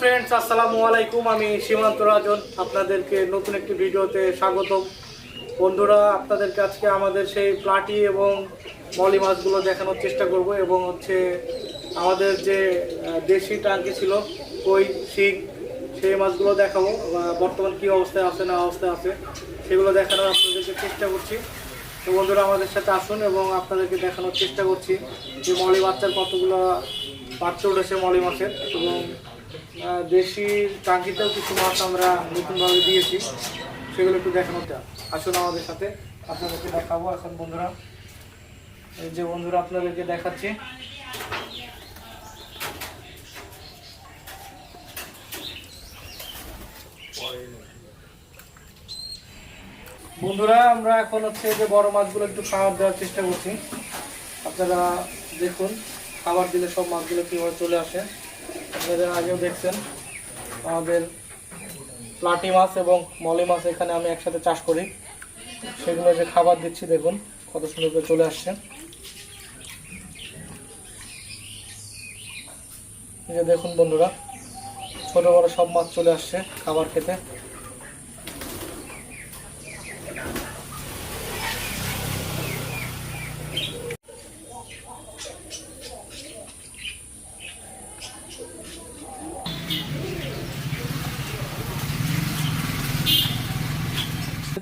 Friends আসসালামু আলাইকুম। আমি সীমান্ত রাজন। আপনাদেরকে নতুন একটি ভিডিওতে স্বাগতম। বন্ধুরা, আপনাদেরকে আজকে আমাদের সেই প্লাটি এবং মলি মাছগুলো দেখানোর চেষ্টা করব এবং হচ্ছে আমাদের যে দেশি টাঙ্কি ছিল, কই, শিং, সেই মাছগুলো দেখাবো। বর্তমান কী অবস্থায় আছে, না অবস্থায় আছে, সেগুলো দেখানোর আপনাদেরকে চেষ্টা করছি। তো বন্ধুরা, আমাদের সাথে আসুন এবং আপনাদেরকে দেখানোর চেষ্টা করছি যে মলি বাচ্চার কতগুলো বাচ্চা উঠেছে মলি মাছের এবং আহ, দেশি টাঙ্কিতেও কিছু মাছ আমরা নতুনভাবে দিয়েছি। সেগুলো একটু দেখানো। আসুন আমাদের সাথে। আপনাদেরকে দেখাবো। এখন বন্ধুরা। এই যে বন্ধুরা আপনাদেরকে দেখাচ্ছি। বন্ধুরা আমরা এখন হচ্ছে যে বড় মাছগুলো একটু খাবার দেওয়ার চেষ্টা করছি। আপনারা দেখুন খাবার দিলে সব মাছগুলো কীভাবে চলে আসে। আপনারা আগেও দেখছেন, আমাদের প্লাটি মাছ এবং মলি মাছ এখানে আমি একসাথে চাষ করি। সেগুলো যে খাবার দিচ্ছি, দেখুন কত সুন্দর করে চলে আসছে। যে দেখুন বন্ধুরা, ছোটো বড়ো সব মাছ চলে আসছে খাবার খেতে।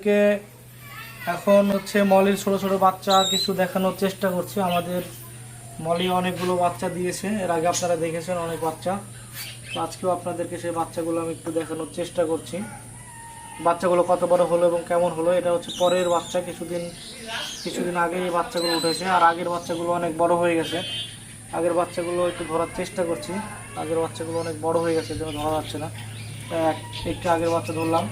থেকে এখন হচ্ছে মলির ছোট ছোট বাচ্চা কিছু দেখানোর চেষ্টা করছি। আমাদের মলি অনেকগুলো বাচ্চা দিয়েছে। এর আগে আপনারা দেখেছেন অনেক বাচ্চা। তো আজকেও আপনাদেরকে সেই বাচ্চাগুলো আমি একটু দেখানোর চেষ্টা করছি। বাচ্চাগুলো কত বড় হলো এবং কেমন হলো, এটা হচ্ছে পরের বাচ্চা। কিছুদিন কিছুদিন আগে এই বাচ্চাগুলো উঠেছে। আর আগের বাচ্চাগুলো অনেক বড় হয়ে গেছে। আগের বাচ্চাগুলো একটু ধরার চেষ্টা করছি। আগের বাচ্চাগুলো অনেক বড় হয়ে গেছে, যেন ধরা যাচ্ছে না। এক- একটু আগের বাচ্চা ধরলাম।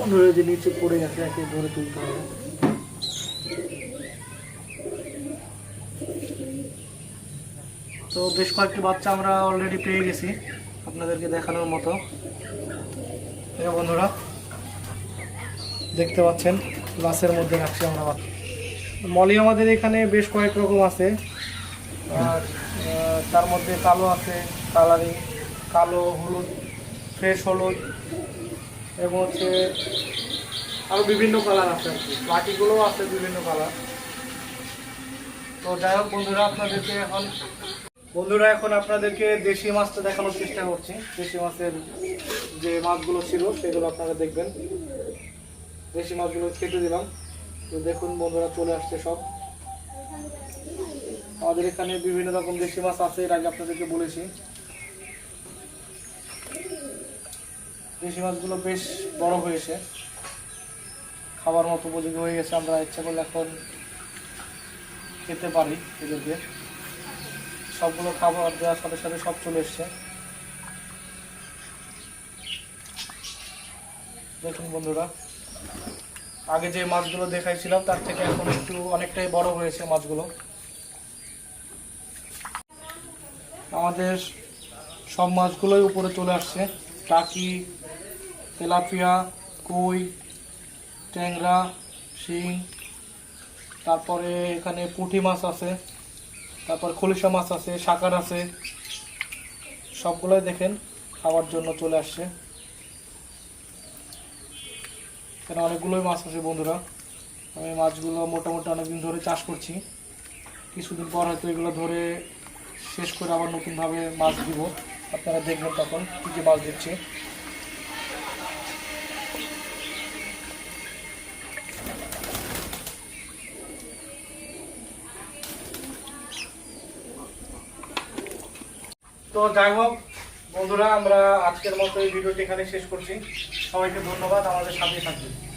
বন্ধুরা যে নিচে পড়ে গেছে একে ধরে তুলতে হবে। তো বেশ কয়েকটি বাচ্চা আমরা অলরেডি পেয়ে গেছি আপনাদেরকে দেখানোর মতো। বন্ধুরা, দেখতে পাচ্ছেন গ্লাসের মধ্যে রাখছি আমরা মলি আমাদের এখানে বেশ কয়েক রকম আছে। আর তার মধ্যে কালো আছে কালারিং কালো, হলুদ ফ্রেশ হলুদ এবং হচ্ছে আরও বিভিন্ন কালার আছে আর কি। আছে বিভিন্ন কালার তো যাই হোক বন্ধুরা, আপনাদেরকে এখন বন্ধুরা, এখন আপনাদেরকে দেশি মাছটা দেখানোর চেষ্টা করছি। দেশি মাছের যে মাছগুলো ছিল, সেগুলো আপনারা দেখবেন। দেশি মাছগুলো খেতে দিলাম। তো দেখুন বন্ধুরা, চলে আসছে সব। আমাদের এখানে বিভিন্ন রকম দেশি মাছ আছে, এর আগে আপনাদেরকে বলেছি। দেশি মাছগুলো বেশ বড় হয়েছে। খাবার মতো উপযোগী হয়ে গেছে, আমরা ইচ্ছা করলে এখন খেতে পারি এদেরকে। সবগুলো খাবার দেওয়ার সাথে সাথে সব চলে এসছে। দেখুন বন্ধুরা, আগে যে মাছগুলো দেখাইছিলাম, তার থেকে এখন একটু অনেকটাই বড় হয়েছে মাছগুলো। আমাদের সব মাছগুলোই উপরে চলে আসছে। টাকি তেলাপিয়া, কই, ট্যাংরা, শিং, তারপরে এখানে পুঁটি মাছ আছে, তারপর খলিশা মাছ আছে শাকার আছে, সবগুলোই দেখেন খাওয়ার জন্য চলে আসছে। এখানে অনেকগুলোই মাছ আছে বন্ধুরা। আমি মাছগুলো মোটামুটি অনেকদিন ধরে চাষ করছি। কিছুদিন পর হয়তো এগুলো ধরে শেষ করে আবার নতুনভাবে মাছ দিব। আপনারা দেখবেন তখন কী কী মাছ দিচ্ছি। তো যাই হোক, বন্ধুরা, আমরা আজকের মতো এই ভিডিওটি এখানে শেষ করছি। সবাইকে ধন্যবাদ, আমাদের সাথে থাকবেন।